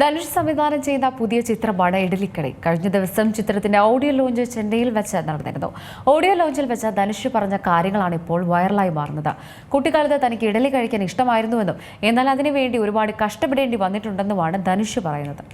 ധനുഷ് സംവിധാനം ചെയ്ത പുതിയ ചിത്രമാണ് ഇഡലിക്കടി കഴിഞ്ഞ ദിവസം ചിത്രത്തിന്റെ ഓഡിയോ ലോഞ്ച് ചെന്നൈയിൽ വെച്ച് നടന്നിരുന്നു. ഓഡിയോ ലോഞ്ചിൽ വെച്ച ധനുഷ് പറഞ്ഞ കാര്യങ്ങളാണ് ഇപ്പോൾ വൈറലായി മാറുന്നത്. കുട്ടിക്കാലത്ത് തനിക്ക് ഇഡലി കഴിക്കാൻ ഇഷ്ടമായിരുന്നുവെന്നും എന്നാൽ അതിനുവേണ്ടി ഒരുപാട് കഷ്ടപ്പെടേണ്ടി വന്നിട്ടുണ്ടെന്നുമാണ് ധനുഷ് പറയുന്നത്.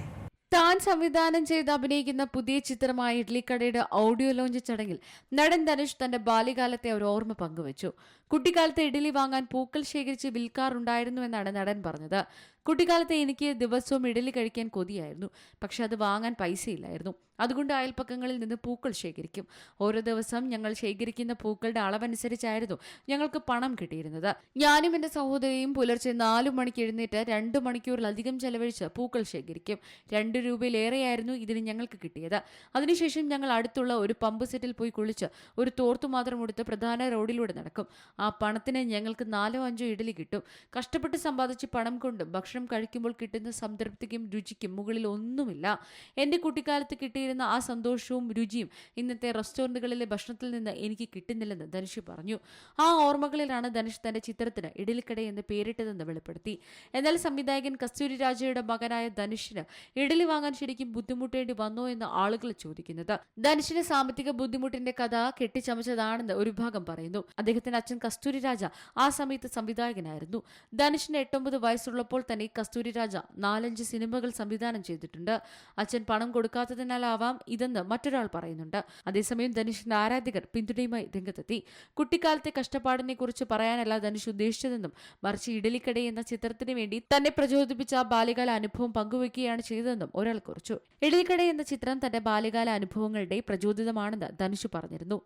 താൻ സംവിധാനം ചെയ്ത് അഭിനയിക്കുന്ന പുതിയ ചിത്രമായ ഇഡ്ലിക്കടയുടെ ഓഡിയോ ലോഞ്ച് ചടങ്ങിൽ നടൻ ധനുഷ് തന്റെ ബാല്യകാലത്തെ ഒരു ഓർമ്മ പങ്കുവച്ചു. കുട്ടിക്കാലത്ത് ഇഡലി വാങ്ങാൻ പൂക്കൾ ശേഖരിച്ച് വിൽക്കാറുണ്ടായിരുന്നുവെന്നാണ് നടൻ പറഞ്ഞത്. കുട്ടിക്കാലത്ത് എനിക്ക് ദിവസവും ഇഡലി കഴിക്കാൻ കൊതിയായിരുന്നു. പക്ഷെ അത് വാങ്ങാൻ പൈസയില്ലായിരുന്നു. അതുകൊണ്ട് അയൽപ്പക്കങ്ങളിൽ നിന്ന് പൂക്കൾ ശേഖരിക്കും. ഓരോ ദിവസം ഞങ്ങൾ ശേഖരിക്കുന്ന പൂക്കളുടെ അളവനുസരിച്ചായിരുന്നു ഞങ്ങൾക്ക് പണം കിട്ടിയിരുന്നത്. ഞാനും എന്റെ സഹോദരിയും പുലർച്ചെ നാലു മണിക്ക് എഴുന്നേറ്റ് രണ്ട് മണിക്കൂറിലധികം ചെലവഴിച്ച് പൂക്കൾ ശേഖരിക്കും. രണ്ട് രൂപയിലേറെയായിരുന്നു ഇതിന് ഞങ്ങൾക്ക് കിട്ടിയത്. അതിനുശേഷം ഞങ്ങൾ അടുത്തുള്ള ഒരു പമ്പ് സെറ്റിൽ പോയി കുളിച്ച് ഒരു തോർത്തു മാത്രം എടുത്ത് പ്രധാന റോഡിലൂടെ നടക്കും. ആ പണത്തിന് ഞങ്ങൾക്ക് നാലോ അഞ്ചോ ഇഡലി കിട്ടും. കഷ്ടപ്പെട്ട് സമ്പാദിച്ച് പണം കൊണ്ട് ഭക്ഷണം കഴിക്കുമ്പോൾ കിട്ടുന്ന സംതൃപ്തിക്കും രുചിക്കും മുകളിൽ ഒന്നുമില്ല. എന്റെ കുട്ടിക്കാലത്ത് കിട്ടിയിരുന്ന ആ സന്തോഷവും രുചിയും ഇന്നത്തെ റെസ്റ്റോറന്റുകളിലെ ഭക്ഷണത്തിൽ നിന്ന് എനിക്ക് കിട്ടുന്നില്ലെന്ന് ധനുഷ് പറഞ്ഞു. ആ ഓർമ്മകളിലാണ് ധനുഷ് തന്റെ ചിത്രത്തിന് ഇഡലിക്കട എന്ന് പേരിട്ടതെന്ന് വെളിപ്പെടുത്തി. എന്നാൽ സംവിധായകൻ കസ്തൂരി രാജയുടെ മകനായ ധനുഷിന് ഇഡലി വാങ്ങാൻ ശരിക്കും ബുദ്ധിമുട്ടേണ്ടി വന്നോ എന്ന് ആളുകൾ ചോദിക്കുന്നത്. ധനുഷിന് സാമ്പത്തിക ബുദ്ധിമുട്ടിന്റെ കഥ കെട്ടിച്ചമച്ചതാണെന്ന് ഒരു ഭാഗം പറയുന്നു. അദ്ദേഹത്തിന്റെ അച്ഛൻ കസ്തൂരി രാജ ആ സമയത്ത് സംവിധായകനായിരുന്നു. ധനുഷിന് എട്ടൊമ്പത് വയസ്സുള്ളപ്പോൾ തന്നെ കസ്തൂരി രാജ നാലഞ്ച് സിനിമകൾ സംവിധാനം ചെയ്തിട്ടുണ്ട്. അച്ഛൻ പണം കൊടുക്കാത്തതിനാലാവാം ഇതെന്ന് മറ്റൊരാൾ പറയുന്നുണ്ട്. അതേസമയം ധനുഷിന്റെ ആരാധകർ പിന്തുണയുമായി രംഗത്തെത്തി. കുട്ടിക്കാലത്തെ കഷ്ടപ്പാടിനെ കുറിച്ച് പറയാനല്ല ധനുഷ് ഉദ്ദേശിച്ചതെന്നും മറിച്ച് ഇഡലിക്കട എന്ന ചിത്രത്തിന് വേണ്ടി തന്നെ പ്രചോദിപ്പിച്ച ബാല്യകാല അനുഭവം പങ്കുവയ്ക്കുകയാണ് ചെയ്തതെന്നും ഒരാൾ കുറിച്ചു. ഇഡലിക്കട എന്ന ചിത്രം തന്റെ ബാല്യകാല അനുഭവങ്ങളുടെ പ്രചോദിതമാണെന്ന് ധനുഷ് പറഞ്ഞിരുന്നു.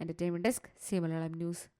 Entertainment desk Zee Malayalam news